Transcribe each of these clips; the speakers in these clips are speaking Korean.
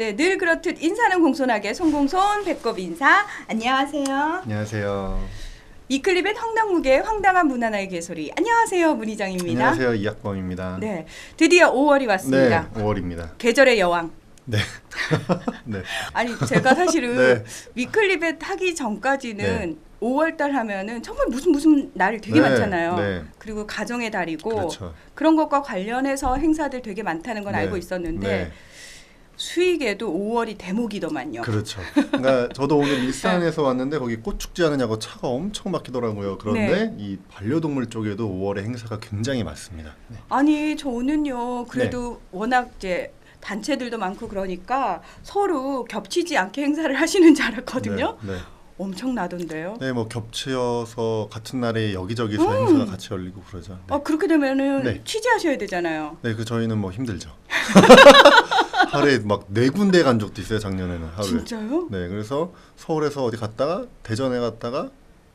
네, 늘 그렇듯 인사는 공손하게 송공손 배꼽 인사. 안녕하세요. 안녕하세요. 이클립의 황당무계 황당한 문화나의 개소리. 안녕하세요, 문희정입니다. 안녕하세요. 이학범입니다. 네, 드디어 5월이 왔습니다. 네, 5월입니다. 계절의 여왕. 네. 네. 아니 제가 사실은 네. 위클립에 하기 전까지는 네. 5월 달 하면은 정말 무슨 무슨 날 되게 네, 많잖아요. 네. 그리고 가정의 달이고 그렇죠. 그런 것과 관련해서 행사들 되게 많다는 건 네. 알고 있었는데 네. 수익에도 5월이 대목이더만요. 그렇죠. 그러니까 저도 오늘 일산에서 왔는데 거기 꽃 축제 하느냐고 차가 엄청 막히더라고요. 그런데 네. 이 반려동물 쪽에도 5월에 행사가 굉장히 많습니다. 네. 아니 저는요 그래도 워낙 이제 단체들도 많고 그러니까 서로 겹치지 않게 행사를 하시는 줄 알았거든요. 네. 네. 엄청나던데요. 네, 뭐 겹쳐서 같은 날에 여기저기서 음. 행사가 같이 열리고 그러죠. 네. 어 그렇게 되면은 네. 취재하셔야 되잖아요. 네, 그 저희는 뭐 힘들죠. 하루에 막 네 군데 간 적도 있어요, 작년에는 하루에. 진짜요? 네, 그래서 서울에서 어디 갔다가 대전에 갔다가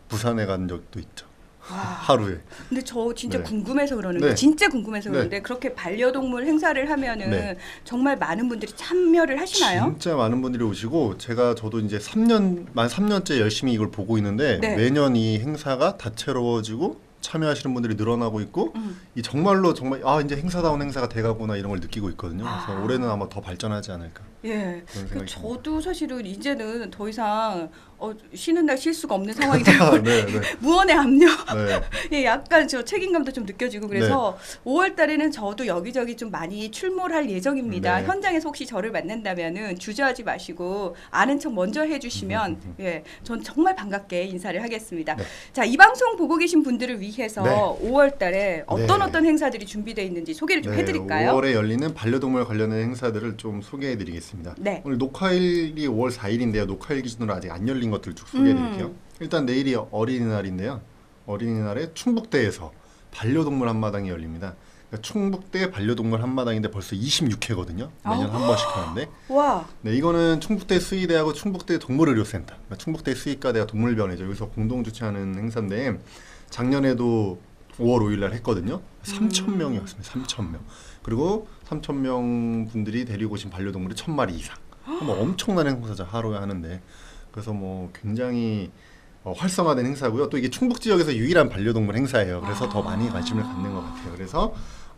부산에 간 적도 있죠. 와. 하루에. 근데 저 진짜 네. 궁금해서 그러는데 네. 진짜 궁금해서 네. 그러는데 그렇게 반려동물 행사를 하면은 네. 정말 많은 분들이 참여를 하시나요? 진짜 많은 분들이 오시고 제가 저도 이제 3년 만 3년째 열심히 이걸 보고 있는데 네. 매년 이 행사가 다채로워지고 참여하시는 분들이 늘어나고 있고 음. 이 정말로 정말 아 이제 행사다운 행사가 돼가구나 이런 걸 느끼고 있거든요. 그래서 아. 올해는 아마 더 발전하지 않을까 예. 그. 저도 사실은 이제는 더 이상 어, 쉬는 날 쉴 수가 없는 상황이 되고 아, 네, 네, 무언의 압력, 네. 예, 약간 저 책임감도 좀 느껴지고 그래서 5월 달에는 저도 여기저기 좀 많이 출몰할 예정입니다. 네. 현장에서 혹시 저를 만난다면은 주저하지 마시고 아는 척 먼저 해주시면 음, 음, 음. 예, 전 정말 반갑게 인사를 하겠습니다. 네. 자, 이 방송 보고 계신 분들을 위해서 네. 5월 달에 어떤 네. 어떤 행사들이 준비되어 있는지 소개를 좀 해드릴까요? 5월에 열리는 반려동물 관련된 행사들을 좀 소개해드리겠습니다. 네. 오늘 녹화일이 5월 4일인데요. 녹화일 기준으로 아직 안 열린 것들 쭉 소개해드릴게요. 음. 일단 내일이 어린이날인데요. 어린이날에 충북대에서 반려동물 한마당이 열립니다. 그러니까 충북대 반려동물 한마당인데 벌써 26회거든요. 매년 아. 한 번씩 하는데. 와, 네, 이거는 충북대 수의대하고 충북대 동물의료센터, 그러니까 충북대 수의과대가 동물병원이죠. 여기서 공동 주최하는 행사인데 작년에도 5월 5일 날 했거든요. 3천 음. 명이 왔습니다. 3천 명. 그리고 3천 명 분들이 데리고 오신 반려동물이 천 마리 이상. 뭐 엄청난 행사죠 하루에 하는데. 그래서 뭐 굉장히 어, 활성화된 행사고요. 또 이게 충북 지역에서 유일한 반려동물 행사예요. 그래서 더 많이 관심을 갖는 것 같아요. 그래서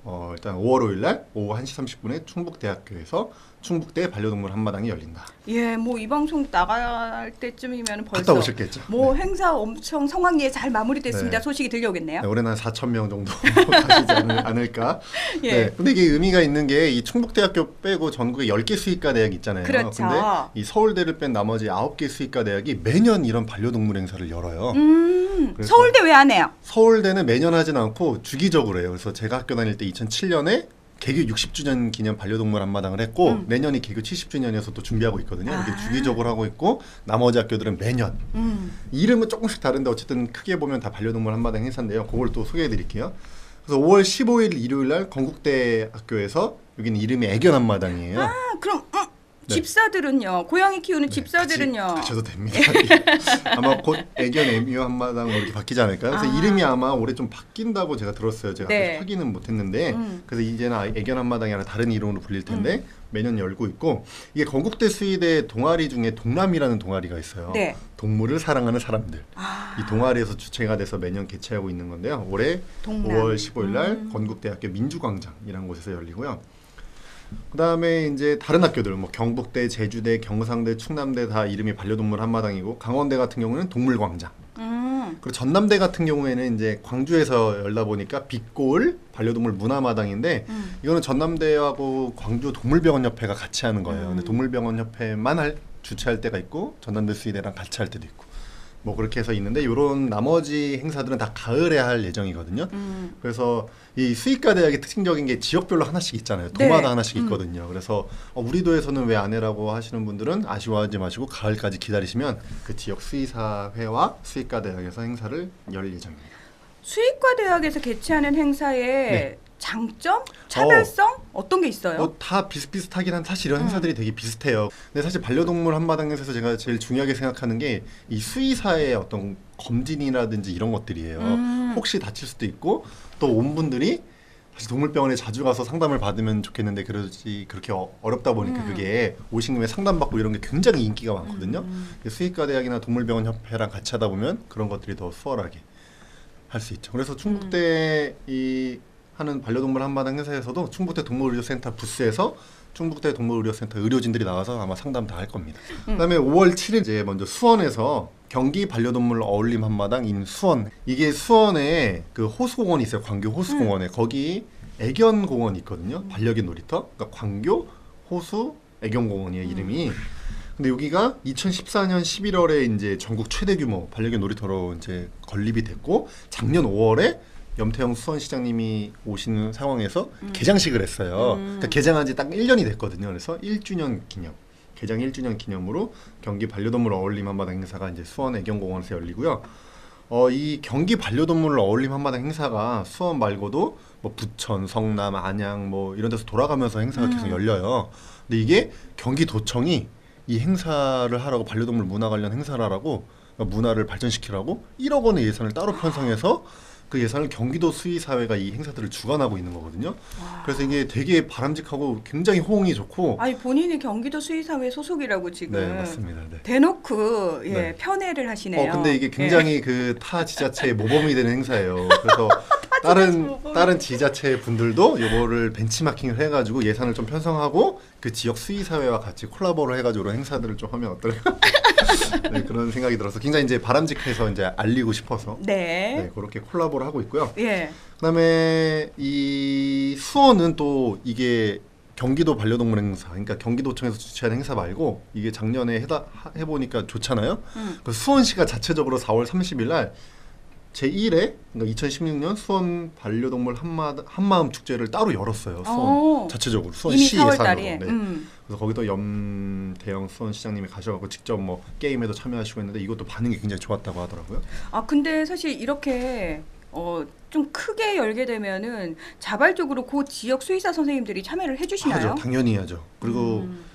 어, 일단 5월 5일 날 오후 1시 30분에 충북대학교에서 충북대 반려동물 한마당이 열린다. 예, 뭐 이 방송 나갈 때쯤이면 벌써 갔다 오셨겠죠? 뭐 행사 엄청 성황리에 잘 마무리됐습니다. 네. 소식이 들려오겠네요. 네, 올해는 한 4천 명 정도 가시지 않을, 않을 까. 예. 네. 근데 이게 의미가 있는 게 이 충북대학교 빼고 전국에 10개 수의과 대학이 있잖아요. 그렇죠. 근데 이 서울대를 뺀 나머지 9개 수의과 대학이 매년 이런 반려동물 행사를 열어요. 음, 그래서- 서울대 왜 안 해요? 서울대는 매년 하진 않고 주기적으로 해요. 그래서 제가 학교 다닐 때 2007년에 개교 60주년 기념 반려동물 한마당을 했고 음. 내년이 개교 70주년이어서 또 준비하고 있거든요. 이렇게 아. 주기적으로 하고 있고 나머지 학교들은 매년 음, 이름은 조금씩 다른데 어쨌든 크게 보면 다 반려동물 한마당 행사인데요. 그걸 또 소개해 드릴게요. 그래서 5월 15일 일요일 날 건국대 학교에서 여기는 이름이 애견 한마당이에요. 아, 그럼 음, 네. 집사들은요? 고양이 키우는 집사들은요? 같이 가셔도 됩니다. 아마 곧 애견 애묘 한마당 뭐 이렇게 바뀌지 않을까요? 그래서 아. 이름이 아마 올해 좀 바뀐다고 제가 들었어요. 제가 네. 확인은 못했는데 음. 그래서 이제는 아- 애견 한마당이 아니라 다른 이름으로 불릴 텐데 매년 열고 있고 이게 건국대 수의대 동아리 중에 동람이라는 동아리가 있어요. 네. 동물을 사랑하는 사람들. 아, 이 동아리에서 주체가 돼서 매년 개최하고 있는 건데요. 올해 동남. 5월 15일 날 음. 건국대학교 민주광장이라는 곳에서 열리고요. 그다음에 이제 다른 학교들 뭐 경북대, 제주대, 경상대, 충남대 다 이름이 반려동물 한마당이고 강원대 같은 경우는 동물광장. 음, 그리고 전남대 같은 경우에는 이제 광주에서 열다 보니까 빛골 반려동물 문화마당인데 음. 이거는 전남대하고 광주 동물병원 협회가 같이 하는 거예요. 음. 근데 동물병원 협회만 할, 주최할 때가 있고 전남대 수의대랑 같이 할 때도 있고 뭐 그렇게 해서 있는데 이런 나머지 행사들은 다 가을에 할 예정이거든요. 음. 그래서 이 수의과 대학의 특징적인 게 지역별로 하나씩 있잖아요. 도마다 네. 하나씩 음. 있거든요. 그래서 어, 우리 도에서는 왜 안 해라고 하시는 분들은 아쉬워하지 마시고 가을까지 기다리시면 그 지역 수의사회와 수의과 대학에서 행사를 열 예정입니다. 수의과 대학에서 개최하는 행사의 네. 장점, 차별성 어. 떤게 있어요? 뭐다 비슷비슷하긴 한 사실 이런 음. 행사들이 되게 비슷해요. 근데 사실 반려동물 한마당에서 제가 제일 중요하게 생각하는 게 이 수의사의 어떤 검진이라든지 이런 것들이에요. 음. 혹시 다칠 수도 있고 또 온 분들이 사실 동물병원에 자주 가서 상담을 받으면 좋겠는데 그러지 그렇게 어, 어렵다 보니까 음. 그게 오신 김에 상담받고 이런 게 굉장히 인기가 많거든요. 음. 수의과 대학이나 동물병원 협회랑 같이 하다 보면 그런 것들이 더 수월하게 할 수 있죠. 그래서 충북대 이 하는 반려동물 한마당 행사에서도 충북대 동물의료센터 부스에서 충북대 동물의료센터 의료진들이 나와서 아마 상담 다 할 겁니다. 음. 그다음에 5월 7일 이제 먼저 수원에서 경기 반려동물 어울림 한마당 인 수원 이게 수원에 그 호수공원이 있어요. 광교 호수공원에 거기 애견공원이 있거든요. 반려견 놀이터. 그러니까 광교 호수 애견공원이에요 이름이. 근데 여기가 2014년 11월에 이제 전국 최대 규모 반려견 놀이터로 이제 건립이 됐고 작년 5월에 염태영 수원시장님이 오시는 상황에서 개장식을 했어요. 음. 그러니까 개장한 지 딱 1년이 됐거든요. 그래서 1주년 기념. 개장 1주년 기념으로 경기 반려동물 어울림 한마당 행사가 이제 수원 애견공원에서 열리고요. 어, 이 경기 반려동물 어울림 한마당 행사가 수원 말고도 뭐 부천, 성남, 안양 뭐 이런 데서 돌아가면서 행사가 계속 음. 열려요. 근데 이게 경기도청이 이 행사를 하라고 반려동물 문화 관련 행사를 하라고 그러니까 문화를 발전시키라고 1억 원의 예산을 따로 편성해서 그 예산을 경기도 수의사회가 이 행사들을 주관하고 있는 거거든요. 와. 그래서 이게 되게 바람직하고 굉장히 호응이 좋고 아니 본인이 경기도 수의사회 소속이라고 지금 네 맞습니다. 네. 대놓고 예, 네. 편애를 하시네요. 어 근데 이게 예. 굉장히 그타 지자체의 모범이 되는 행사예요. 그래서 다른 다른 지자체 분들도 요거를 벤치마킹을 해가지고 예산을 좀 편성하고 그 지역 수의 사회와 같이 콜라보를 해가지고 이런 행사들을 좀 하면 어떨까? 네, 그런 생각이 들어서 굉장히 이제 바람직해서 이제 알리고 싶어서 네. 네, 그렇게 콜라보를 하고 있고요. 예. 그다음에 이 수원은 또 이게 경기도 반려동물 행사, 그러니까 경기도청에서 주최하는 행사 말고 이게 작년에 해다 하- 해보니까 좋잖아요. 음. 그 수원시가 자체적으로 4월 30일 날 제1회 그러니까 2016년 수원 반려동물 한마, 한마음 축제를 따로 열었어요. 수원 어. 자체적으로 수원시 4월 예산으로. 네. 음. 그래서 거기도 염대영 수원 시장님이 가셔갖고 직접 뭐 게임에도 참여하시고 했는데 이것도 반응이 굉장히 좋았다고 하더라고요. 아 근데 사실 이렇게 어, 좀 크게 열게 되면은 자발적으로 그 지역 수의사 선생님들이 참여를 해주시나요? 하죠, 당연히 하죠. 그리고 음.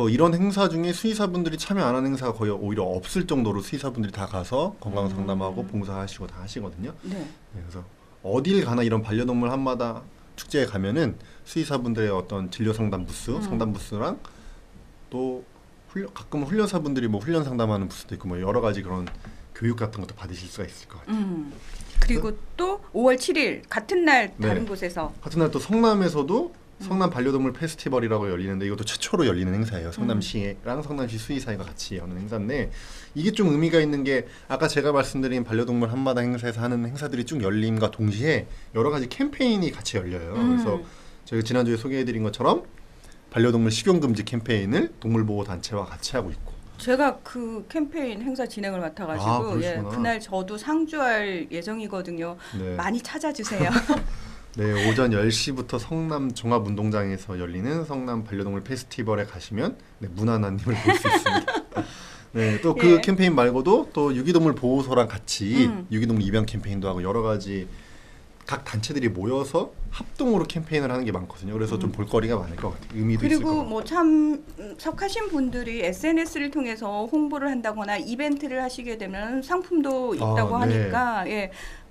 어, 이런 행사 중에 수의사분들이 참여 안 하는 행사가 거의 오히려 없을 정도로 수의사분들이 다 가서 건강 상담하고 음. 봉사하시고 다 하시거든요. 네. 네, 그래서 어딜 가나 이런 반려동물 한마다 축제에 가면은 수의사분들의 어떤 진료 상담 부스, 음. 상담 부스랑 또 훈련, 가끔 훈련사분들이 뭐 훈련 상담하는 부스도 있고 뭐 여러 가지 그런 교육 같은 것도 받으실 수가 있을 것 같아요. 음. 그리고 또 5월 7일 같은 날 다른 네. 곳에서 같은 날 또 성남에서도 음. 성남 반려동물 페스티벌이라고 열리는데 이것도 최초로 열리는 행사예요. 성남시랑 성남시 수의사회가 같이 여는 행사인데 이게 좀 의미가 있는 게 아까 제가 말씀드린 반려동물 한마당 행사에서 하는 행사들이 쭉 열림과 동시에 여러 가지 캠페인이 같이 열려요. 음. 그래서 저희가 지난주에 소개해드린 것처럼 반려동물 식용 금지 캠페인을 동물보호 단체와 같이 하고 있고 제가 그 캠페인 행사 진행을 아, 맡아가지고 예, 그러시구나. 그날 저도 상주할 예정이거든요. 네. 많이 찾아주세요. 네, 오전 10시부터 성남 종합운동장에서 열리는 성남 반려동물 페스티벌에 가시면 네, 문화나님을 볼 수 있습니다. 네, 또그 예. 캠페인 말고도 또 유기동물 보호소랑 같이 음. 유기동물 입양 캠페인도 하고 여러 가지 각 단체들이 모여서 합동으로 캠페인을 하는 게 많거든요. 그래서 좀 볼거리가 많을 것 같아요. 의미도 있을 것 그리고 같고. 뭐 참 석하신 분들이 SNS를 통해서 홍보를 한다거나 이벤트를 하시게 되면 상품도 있다고 아, 네. 하니까 예.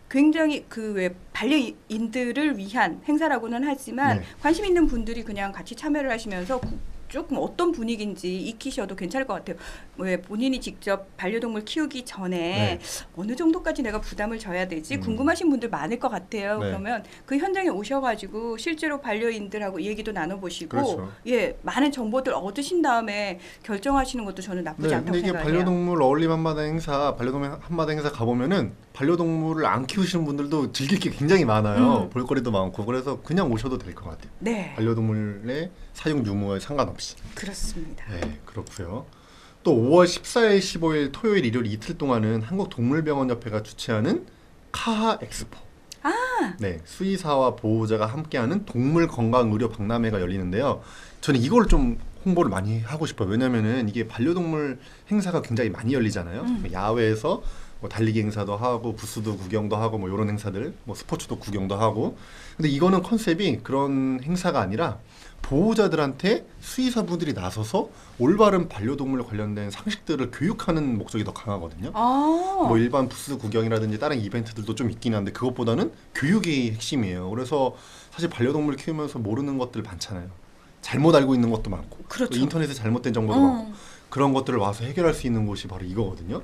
굉장히 그 왜 반려인들을 위한 행사라고는 하지만 네. 관심 있는 분들이 그냥 같이 참여를 하시면서 구- 조금 어떤 분위기인지 익히셔도 괜찮을 것 같아요. 왜 본인이 직접 반려동물 키우기 전에 네. 어느 정도까지 내가 부담을 져야 되지 음. 궁금하신 분들 많을 것 같아요. 네. 그러면 그 현장에 오셔가지고 실제로 반려인들하고 얘기도 나눠보시고 그렇죠. 예 많은 정보들 얻으신 다음에 결정하시는 것도 저는 나쁘지 네, 않다고 근데 이게 생각해요. 반려동물 어울림 한마당 행사, 반려동물 한마당 행사 가보면은 반려동물을 안 키우시는 분들도 즐길 게 굉장히 많아요. 음. 볼거리도 많고 그래서 그냥 오셔도 될 것 같아요. 네 반려동물의 사용 유무에 상관없이. 그렇습니다. 네, 그렇고요. 또 5월 14일, 15일 토요일, 일요일 이틀 동안은 한국동물병원협회가 주최하는 카하 엑스포. 아. 네, 수의사와 보호자가 함께하는 동물 건강 의료 박람회가 열리는데요. 저는 이걸 좀 홍보를 많이 하고 싶어요. 왜냐면은 이게 반려동물 행사가 굉장히 많이 열리잖아요. 음. 야외에서 뭐 달리기 행사도 하고 부스도 구경도 하고 뭐 이런 행사들, 뭐 스포츠도 구경도 하고. 근데 이거는 컨셉이 그런 행사가 아니라 보호자들한테 수의사분들이 나서서 올바른 반려동물 관련된 상식들을 교육하는 목적이 더 강하거든요. 아. 뭐 일반 부스 구경이라든지 다른 이벤트들도 좀 있긴 한데 그것보다는 교육이 핵심이에요. 그래서 사실 반려동물 키우면서 모르는 것들 많잖아요. 잘못 알고 있는 것도 많고 그렇죠. 또 인터넷에 잘못된 정보도 많고 어. 그런 것들을 와서 해결할 수 있는 곳이 바로 이거거든요.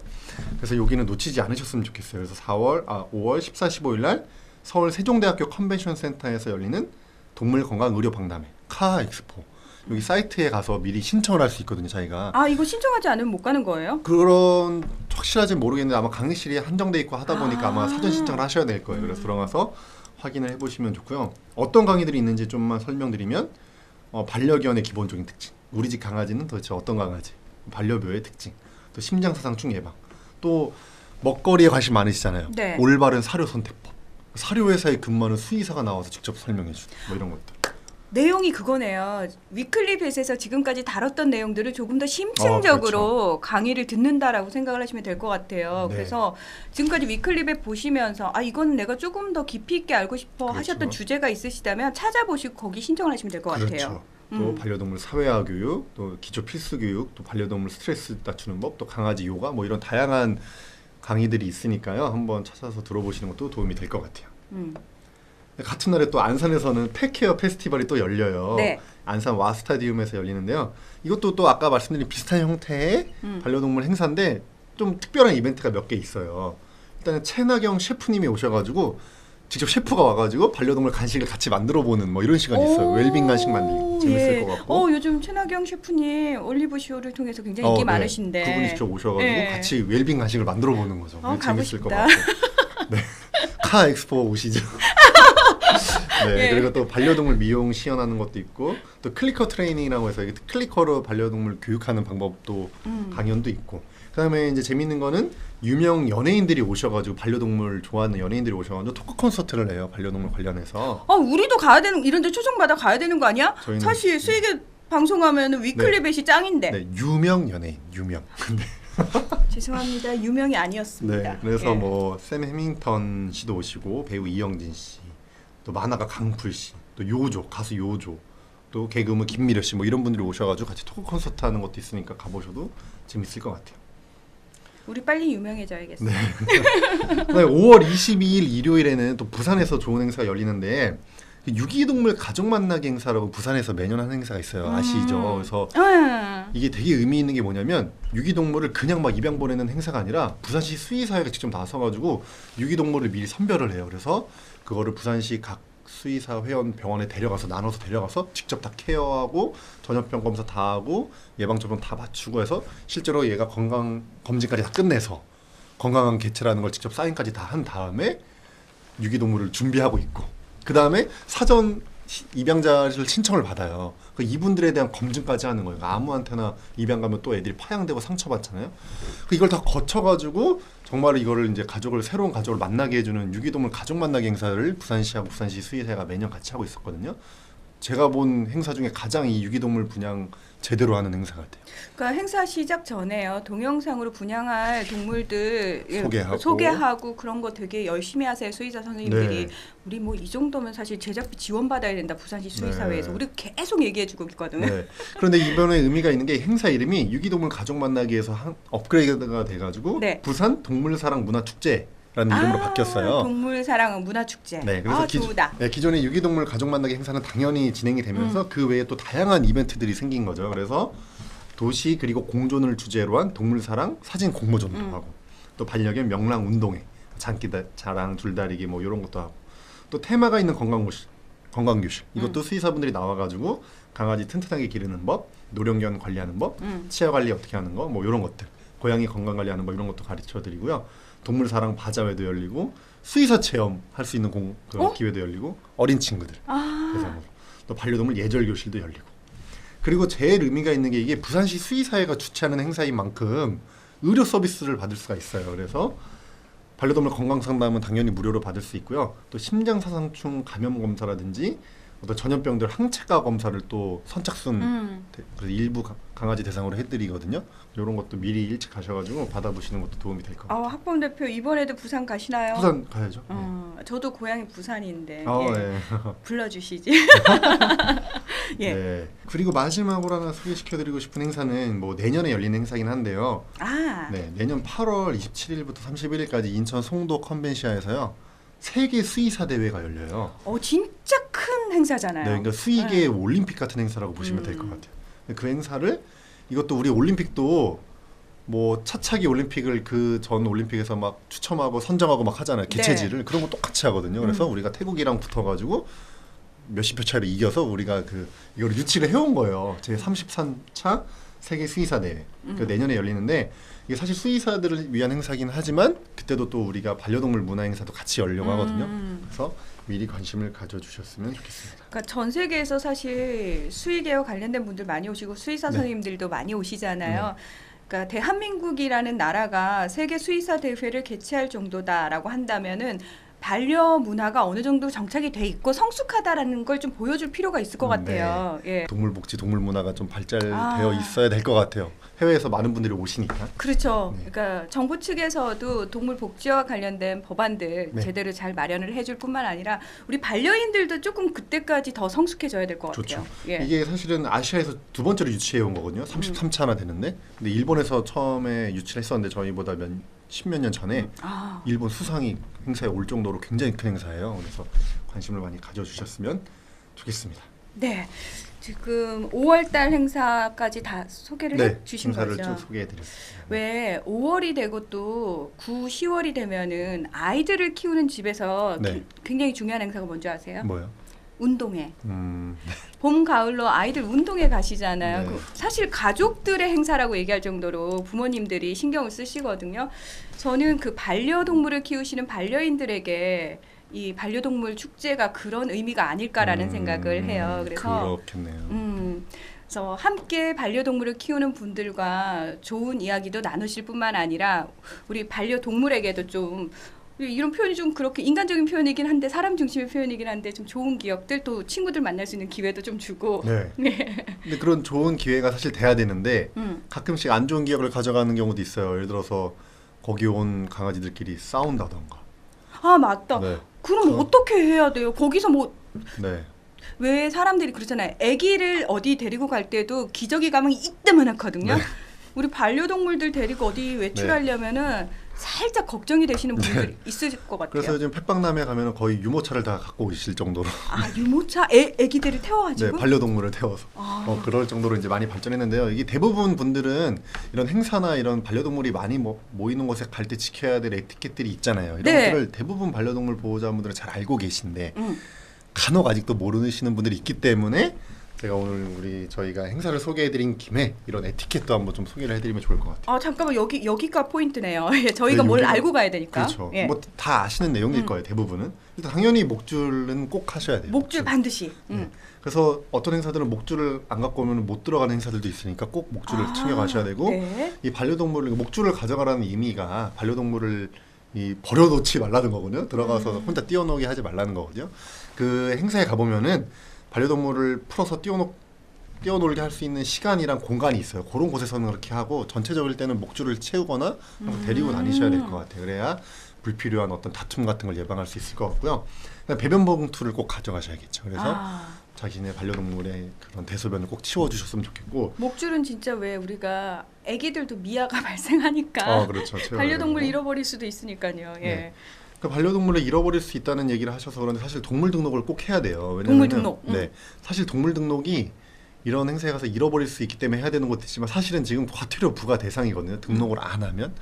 그래서 여기는 놓치지 않으셨으면 좋겠어요. 그래서 4월, 아 5월 14, 15일 날 서울 세종대학교 컨벤션 센터에서 열리는 동물 건강 의료 박람회 카 엑스포 여기 사이트에 가서 미리 신청을 할 수 있거든요. 자기가 아 이거 신청하지 않으면 못 가는 거예요? 그런 확실하지 모르겠는데 아마 강의실이 한정돼 있고 하다 보니까 아. 마 아. 사전 신청을 하셔야 될 거예요. 그래서 들어가서 확인을 해보시면 좋고요. 어떤 강의들이 있는지 좀만 설명드리면 어, 반려견의 기본적인 특징, 우리 집 강아지는 도대체 어떤 강아지, 반려묘의 특징, 또 심장사상충 예방, 또 먹거리에 관심 많으시잖아요. 네. 올바른 사료 선택법, 사료 회사에 근무하는 수의사가 나와서 직접 설명해 주고 뭐 이런 것들. 내용이 그거네요. 위클리 벳에서 지금까지 다뤘던 내용들을 조금 더 심층적으로 강의를 듣는다라고 생각을 하시면 될 것 같아요. 그렇죠. 네. 그래서 지금까지 위클리 벳 보시면서 아 이건 내가 조금 더 깊이 있게 알고 싶어 그렇죠. 하셨던 주제가 있으시다면 찾아보시고 거기 신청을 하시면 될 것 같아요. 그렇죠. 또 음. 반려동물 사회화 교육, 또 기초 필수 교육, 또 반려동물 스트레스 낮추는 법, 또 강아지 요가 뭐 이런 다양한 강의들이 있으니까요. 한번 찾아서 들어보시는 것도 도움이 될 것 같아요. 음. 같은 날에 또 안산에서는 펫케어 페스티벌이 또 열려요. 네. 안산 와 스타디움에서 열리는데요. 이것도 또 아까 말씀드린 비슷한 형태의 음. 반려동물 행사인데 좀 특별한 이벤트가 몇 개 있어요. 일단은 최나경 셰프님이 오셔가지고 직접 셰프가 와가지고 반려동물 간식을 같이 만들어 보는 뭐 이런 시간이 있어요. 오, 웰빙 간식 만들기 재밌을 예. 것 같고. 어 요즘 최나경 셰프님 올리브 쇼를 통해서 굉장히 인기 어, 네. 많으신데. 그분이 직접 오셔가지고 예. 같이 웰빙 간식을 만들어 보는 거죠. 어, 재밌을 것. 같고. 네. 카 엑스포 오시죠. 네. 예. 그리고 또 반려동물 미용 시연하는 것도 있고 또 클리커 트레이닝이라고 해서 클리커로 반려동물 교육하는 방법도 음. 강연도 있고. 그다음에 이제 재밌는 거는 유명 연예인들이 오셔가지고 반려동물 좋아하는 연예인들이 오셔가지고 토크 콘서트를 해요 반려동물 관련해서. 어 우리도 가야 되는 이런데 초청 받아 가야 되는 거 아니야? 사실 수익에 방송하면 위클리 벳이 짱인데. 네, 유명 연예인, 유명. 네. 죄송합니다. 유명이 아니었습니다. 네, 그래서 예. 뭐샘 해밍턴 씨도 오시고 배우 이영진 씨, 또 만화가 강풀 씨, 또 요조 가수 요조, 또 개그우먼 김미려 씨 뭐 이런 분들이 오셔가지고 같이 토크 콘서트 하는 것도 있으니까 가보셔도 재밌을 것 같아요. 우리 빨리 유명해져야겠어. 네. 네, 5월 22일 일요일에는 또 부산에서 좋은 행사가 열리는데 그 유기동물 가족 만나기 행사라고 부산에서 매년 하는 행사가 있어요. 아시죠? 음. 그래서 음. 이게 되게 의미 있는 게 뭐냐면 유기동물을 그냥 막 입양 보내는 행사가 아니라 부산시 수의사회가 직접 나서가지고 유기동물을 미리 선별을 해요. 그래서 그거를 부산시 각 수의사 회원 병원에 데려가서 나눠서 데려가서 직접 다 케어하고 전염병 검사 다 하고 예방 접종 다 맞추고 해서 실제로 얘가 건강 검진까지 다 끝내서 건강한 개체라는 걸 직접 사인까지 다 한 다음에 유기동물을 준비하고 있고 그 다음에 사전 시- 입양자를 신청을 받아요. 그 이분들에 대한 검증까지 하는 거예요. 그러니까 아무한테나 입양 가면 또 애들이 파양되고 상처받잖아요. 그 이걸 다 거쳐가지고 정말 이거를 이제 가족을 새로운 가족을 만나게 해주는 유기동물 가족 만나기 행사를 부산시하고 부산시 수의사가 매년 같이 하고 있었거든요. 제가 본 행사 중에 가장 이 유기동물 분양 제대로 하는 행사 같아요. 그러니까 행사 시작 전에요. 동영상으로 분양할 동물들 예, 소개하고. 소개하고 그런 거 되게 열심히 하세요. 수의사 선생님들이 네. 우리 뭐 이 정도면 사실 제작비 지원 받아야 된다. 부산시 수의사회에서 네. 우리 계속 얘기해주고 있거든. 네. 그런데 이번에 의미가 있는 게 행사 이름이 유기동물 가족 만나기에서 한 업그레이드가 돼가지고 네. 부산 동물사랑 문화축제 라는 이름으로 바뀌었어요. 동물 사랑 문화 축제. 네, 그래서 아 기. 네, 기존의 유기동물 가족 만나기 행사는 당연히 진행이 되면서 음. 그 외에 또 다양한 이벤트들이 생긴 거죠. 그래서 도시 그리고 공존을 주제로 한 동물 사랑 사진 공모전도 음. 하고 또 반려견 명랑 운동회, 장기 다- 자랑, 줄다리기 뭐 이런 것도 하고 또 테마가 있는 건강교실, 건강교실 이것도 음. 수의사분들이 나와가지고 강아지 튼튼하게 기르는 법, 노령견 관리하는 법, 음. 치아 관리 어떻게 하는 거 뭐 이런 것들 고양이 건강 관리하는 거 이런 것도 가르쳐 드리고요 동물 사랑 바자회도 열리고 수의사 체험 할 수 있는 공, 그 어? 기회도 열리고 어린 친구들. 아, 대상으로 또 반려동물 예절 교실도 열리고. 그리고 제일 의미가 있는 게 이게 부산시 수의사회가 주최하는 행사인 만큼 의료 서비스를 받을 수가 있어요. 그래서 반려동물 건강 상담은 당연히 무료로 받을 수 있고요. 또 심장 사상충 감염 검사라든지 어떤 전염병들 항체가 검사를 또 선착순 음. 대- 그래서 일부 가- 강아지 대상으로 해드리거든요. 이런 것도 미리 일찍 가셔가지고 받아보시는 것도 도움이 될 것 같아요. 아, 학범 대표 이번에도 부산 가시나요? 부산 가야죠. 네. 어, 저도 고향이 부산인데 아, 예. 네. 불러주시지. 예. 네. 그리고 마지막으로 하나 소개시켜드리고 싶은 행사는 뭐 내년에 열리는 행사긴 한데요. 아, 네, 내년 8월 27일부터 31일까지 인천 송도 컨벤시아에서요. 세계 수의사 대회가 열려요. 어 진짜 큰 행사잖아요. 네, 그러니까 수의계 올림픽 같은 행사라고 보시면 될것 음. 같아요. 근데 그 행사를 이것도 우리 올림픽도 뭐 차차기 올림픽을 그 전 올림픽에서 막 추첨하고 선정하고 막 하잖아요. 개최지를 그런 거 똑같이 하거든요. 그래서 네. 음. 우리가 태국이랑 붙어가지고 몇십 표 차이로 이겨서 우리가 그 이걸 유치를 해온 거예요. 제 33차 세계 수의사 대회. 그 음. 내년에 열리는데 이게 사실 수의사들을 위한 행사긴 하지만 그때도 또 우리가 반려동물 문화 행사도 같이 열려고 하거든요. 음. 그래서 미리 관심을 가져주셨으면 좋겠습니다. 그러니까 전 세계에서 사실 수의계와 관련된 분들 많이 오시고 수의사 네. 선생님들도 많이 오시잖아요. 그러니까 대한민국이라는 나라가 세계 수의사 대회를 개최할 정도다라고 한다면은 반려 문화가 어느 정도 정착이 돼 있고 성숙하다라는 걸 좀 보여줄 필요가 있을 것 음, 같아요. 예. 동물 복지, 동물 문화가 좀 발달되어 아. 있어야 될 것 같아요. 해외에서 많은 분들이 오시니까. 그렇죠. 네. 그러니까 정부 측에서도 동물 복지와 관련된 법안들 네. 제대로 잘 마련을 해줄 뿐만 아니라 우리 반려인들도 조금 그때까지 더 성숙해져야 될 것 같아요. 좋죠. 예. 이게 사실은 아시아에서 두 번째로 유치해 온 거거든요. 음. 33차나 되는데. 근데 일본에서 처음에 유치를 했었는데 저희보다 몇 십몇 년 전에 아, 일본 수상이 행사에 올 정도로 굉장히 큰 행사예요. 그래서 관심을 많이 가져주셨으면 좋겠습니다. 네. 지금 5월달 행사까지 다 소개를 해 주신 네, 행사를 거죠. 쭉 소개해드렸습니다. 왜 5월이 되고 또 9, 10월이 되면은 아이들을 키우는 집에서 네. 기- 굉장히 중요한 행사가 뭔지 아세요? 뭐요? 운동회. 음, 봄 가을로 아이들 운동회 가시잖아요. 네. 그 사실 가족들의 행사라고 얘기할 정도로 부모님들이 신경을 쓰시거든요. 저는 그 반려동물을 키우시는 반려인들에게 이 반려동물 축제가 그런 의미가 아닐까라는 음, 생각을 해요. 그래서 그렇겠네요. 음, 그래서 함께 반려동물을 키우는 분들과 좋은 이야기도 나누실 뿐만 아니라 우리 반려동물에게도 좀 이런 표현이 좀 그렇게 인간적인 표현이긴 한데 사람 중심의 표현이긴 한데 좀 좋은 기억들 또 친구들 만날 수 있는 기회도 좀 주고 네. 근데 그런 좋은 기회가 사실 돼야 되는데 음. 가끔씩 안 좋은 기억을 가져가는 경우도 있어요. 예를 들어서 거기 온 강아지들끼리 싸운다던가. 아 맞다. 네. 그럼 그- 어떻게 해야 돼요? 거기서 뭐 네. 왜 사람들이 그러잖아요. 아기를 어디 데리고 갈 때도 기저귀 가방이 이때만 하거든요. 네. 우리 반려동물들 데리고 어디 외출하려면은 살짝 걱정이 되시는 분들이 있을 것 같아요. 그래서 요즘 펫박람회 가면 거의 유모차를 다 갖고 오실 정도로 아 유모차 애, 애기들을 네, 태워가지고 반려동물을 태워서 아, 어, 그럴 정도로 이제 많이 발전했는데요. 이게 대부분 분들은 이런 행사나 이런 반려동물이 많이 모, 모이는 곳에 갈 때 지켜야 될 에티켓들이 있잖아요. 이런 네. 것들을 대부분 반려동물 보호자분들은 잘 알고 계신데 음. 간혹 아직도 모르시는 분들이 있기 때문에 제가 오늘 우리 저희가 행사를 소개해드린 김에 이런 에티켓도 한번 좀 소개를 해드리면 좋을 것 같아요. 아 잠깐만 여기 여기가 포인트네요. 예, 저희가 네, 뭘 여기가- 알고 가야 되니까. 그렇죠. 예. 뭐다 아시는 내용일 음. 거예요. 대부분은. 일단 당연히 목줄은 꼭 하셔야 돼요. 목줄 반드시. 음. 네. 그래서 어떤 행사들은 목줄을 안 갖고 오면 못 들어가는 행사들도 있으니까 꼭 목줄을 아, 챙겨 가셔야 되고 네. 이 반려동물을 목줄을 가져가라는 의미가 반려동물을 이 버려놓지 말라는 거거든요. 들어가서 음. 혼자 뛰어노게 하지 말라는 거거든요. 그 행사에 가보면은 반려동물을 풀어서 뛰어놓 뛰어놀게 할 수 있는 시간이랑 공간이 있어요. 그런 곳에서는 그렇게 하고 전체적일 때는 목줄을 채우거나 항상 데리고 음. 다니셔야 될 것 같아요. 그래야 불필요한 어떤 다툼 같은 걸 예방할 수 있을 것 같고요. 그다음에 배변 봉투를 꼭 가져가셔야겠죠. 그래서 아, 자기네 반려동물의 그런 대소변을 꼭 치워주셨으면 좋겠고. 목줄은 진짜 왜 우리가 아기들도 미아가 발생하니까 아 그렇죠. 반려동물. 잃어버릴 수도 있으니까요. 예. 네. 그 반려동물을 잃어버릴 수 있다는 얘기를 하셔서 그런데 사실 동물 등록을 꼭 해야 돼요. 왜냐면은 동물 등록, 음. 네, 사실 동물 등록이 이런 행사에 가서 잃어버릴 수 있기 때문에 해야 되는 것도 있지만 사실은 지금 과태료 부과 대상이거든요. 등록을 안 하면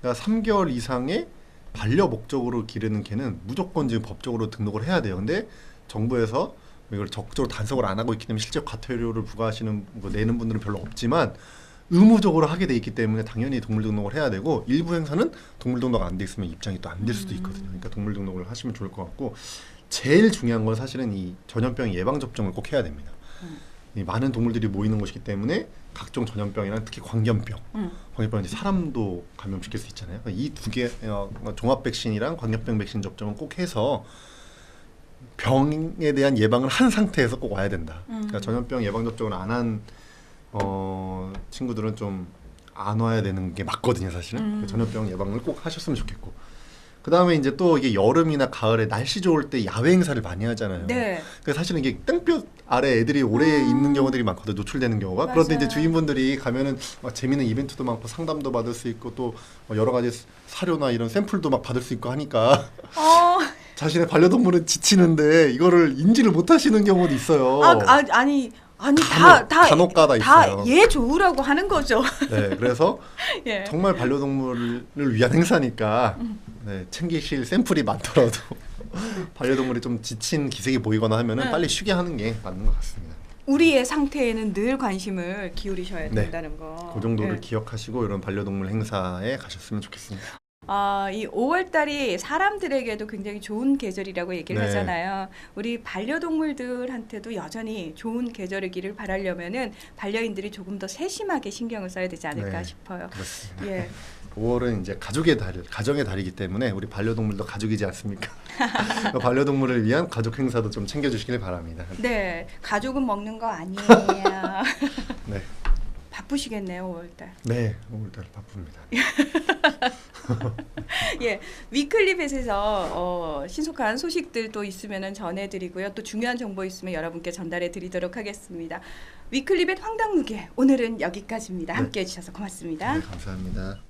그러니까 3개월 이상의 반려 목적으로 기르는 개는 무조건 지금 법적으로 등록을 해야 돼요. 근데 정부에서 이걸 적극적으로 단속을 안 하고 있기 때문에 실제 과태료를 부과하시는 뭐 내는 분들은 별로 없지만 의무적으로 하게 돼 있기 때문에 당연히 동물 등록을 해야 되고 일부 행사는 동물 등록 안 돼 있으면 입장이 또 안 될 수도 있거든요. 그러니까 동물 등록을 하시면 좋을 것 같고 제일 중요한 건 사실은 이 전염병 예방 접종을 꼭 해야 됩니다. 음. 이 많은 동물들이 모이는 곳이기 때문에 각종 전염병이랑 특히 광견병, 음. 광견병 이제 사람도 감염시킬 수 있잖아요. 이 두개 어, 종합 백신이랑 광견병 백신 접종은 꼭 해서 병에 대한 예방을 한 상태에서 꼭 와야 된다. 음. 그러니까 전염병 예방 접종을 안한 어, 친구들은 좀 안 와야 되는 게 맞거든요, 사실은. 음. 그러니까 전염병 예방을 꼭 하셨으면 좋겠고. 그 다음에 이제 또 이게 여름이나 가을에 날씨 좋을 때 야외 행사를 많이 하잖아요. 네. 그 사실은 이게 땡볕 아래 애들이 오래 있는 경우들이 많거든요. 노출되는 경우가. 그런데 이제 음. 맞아요. 주인분들이 가면은 막 재밌는 이벤트도 많고 상담도 받을 수 있고 또뭐 여러 가지 사료나 이런 샘플도 막 받을 수 있고 하니까 어, 자신의 반려동물은 지치는데 이거를 인지를 못 하시는 경우도 있어요. 아, 아, 아니 아니 간혹- 다다 간혹가다 있어요. 다얘 좋으라고 하는 거죠. 네, 그래서 예. 정말 반려동물을 위한 행사니까 네, 챙기실 샘플이 많더라도 반려동물이 좀 지친 기색이 보이거나 하면은 네. 빨리 쉬게 하는 게 맞는 것 같습니다. 우리의 상태에는 늘 관심을 기울이셔야 네. 된다는 거. 그 정도를 예. 기억하시고 이런 반려동물 행사에 가셨으면 좋겠습니다. 아, 이 5월 달이 사람들에게도 굉장히 좋은 계절이라고 얘기를 네. 하잖아요. 우리 반려동물들한테도 여전히 좋은 계절이기를 바라려면은 반려인들이 조금 더 세심하게 신경을 써야 되지 않을까 네. 싶어요. 그렇습니다. 예. 5월은 이제 가족의 달, 가정의 달이기 때문에 우리 반려동물도 가족이지 않습니까? 그 반려동물을 위한 가족 행사도 좀 챙겨주시길 바랍니다. 네. 가족은 먹는 거 아니에요. 네, 바쁘시겠네요, 5월 달. 네, 5월달 바쁩니다. 예, 위클리벳에서 어, 신속한 소식들도 있으면 전해드리고요. 또 중요한 정보 있으면 여러분께 전달해드리도록 하겠습니다. 위클리벳 황당무계 오늘은 여기까지입니다. 네. 함께해 주셔서 고맙습니다. 네, 감사합니다.